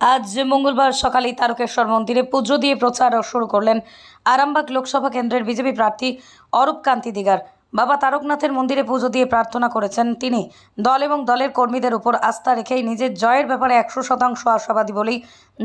আজ মঙ্গলবার সকালেই তারকেশ্বর মন্দিরে পুজো দিয়ে প্রচার শুরু করলেন আরামবাগ লোকসভা কেন্দ্রের বিজেপি প্রার্থী অরূপকান্তি দিগার। বাবা তারকনাথের মন্দিরে পুজো দিয়ে প্রার্থনা করেছেন তিনি। দল এবং দলের কর্মীদের উপর আস্থা রেখেই নিজের জয়ের ব্যাপারে একশো শতাংশ আশাবাদী বলেই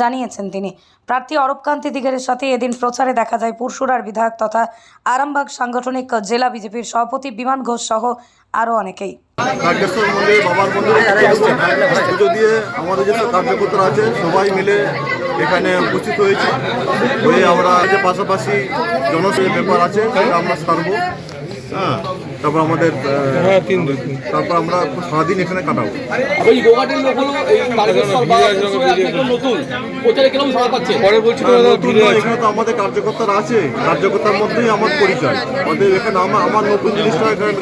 জানিয়েছেন তিনি। প্রার্থী অরূপ কান্তি দিগারের সাথে এদিন প্রচারে দেখা যায় পুরসুরার বিধায়ক তথা আরামবাগ সাংগঠনিক জেলা বিজেপির সভাপতি বিমান ঘোষ সহ আরও অনেকেই। এখানে উপস্থিত হয়েছি। হয়ে আমরা যে পাশাপাশি জনসেবা ব্যাপার আছে, সেটা আমরা সারবো। হ্যাঁ তারপর আমাদের আহ, তারপর আমরা সারাদিন এখানে কাটাবো। ওই গোঘাটের লোক হলো এই তারকেশ্বর বা কুশিয়ারা আপনি একদম নতুন। প্রচারে কীরকম সাড়া পাচ্ছে? পরে বলছি হ্যাঁ, নতুন এখানে তো আমাদের কার্যকর্তারা আছে। কার্যকর্তার মধ্যেই আমার পরিচয়। অতএব এখানে আমার আমার নতুন জিনিসটা এখানে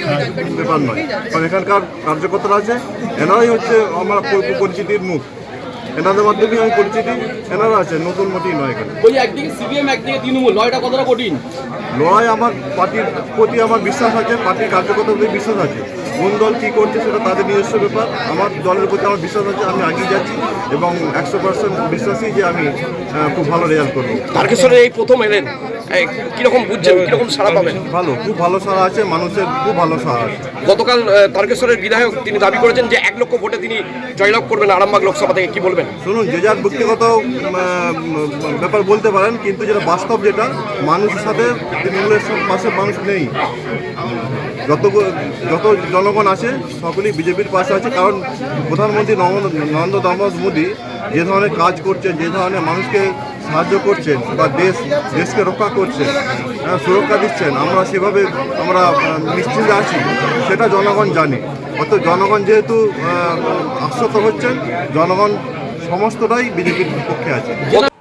ব্যাপার নয়। কারণ এখানকার কার্যকর্তারা আছে এনারাই হচ্ছে আমার পরি- পরিচিতির মুখ। এনাদের মাধ্যমে আমি পরিচিতি এনারা আছে নতুন মোটেই নয় এখানে। ওই একদিকে সিপিএম একদিকে তৃণমূল লড়াইটা কতটা কঠিন? লড়াই আমার পার্টির প্রতি আমার বিশ্বাস আছে পার্টির প্রতি বিশ্বাস আছে। কোন দল কী করছে সেটা তাদের নিজস্ব ব্যাপার। আমার দলের প্রতি আমার বিশ্বাস আছে আমি এগিয়ে যাচ্ছি এবং একশো পার্সেন্ট বিশ্বাসী যে আমি খুব ভালো রেজাল্ট করব। তারকেশ্বরে এই প্রথম এলেন কীরকম বুঝছেন কীরকম সাড়া পাবেন? ভালো খুব ভালো সারা আছে মানুষের খুব ভালো সারা আছে। গতকাল তারকেশ্বরের বিধায়ক তিনি দাবি করেছেন যে এক লক্ষ ভোটে তিনি জয়লাভ করবেন আরামবাগ লোকসভা থেকে কি বলবেন? শুনুন যে যার ব্যক্তিগত ব্যাপার বলতে পারেন কিন্তু যেটা বাস্তব যেটা মানুষের সাথে তৃণমূলের পাশে মানুষ নেই। যত যত জনগণ আছে সকলেই বিজেপির পাশে আছে কারণ প্রধানমন্ত্রী নরেন্দ্র দামোদর মোদী যে ধরনের কাজ করছেন যে ধরনের মানুষকে সাহায্য করছেন বা দেশ দেশকে রক্ষা করছেন সুরক্ষা দিচ্ছেন আমরা সেভাবে আমরা আহ, নিশ্চিন্তে আছি সেটা জনগণ জানে। অত জনগণ যেহেতু আশ্বস্ত হচ্ছেন জনগণ সমস্তটাই বিজেপির পক্ষে আছে।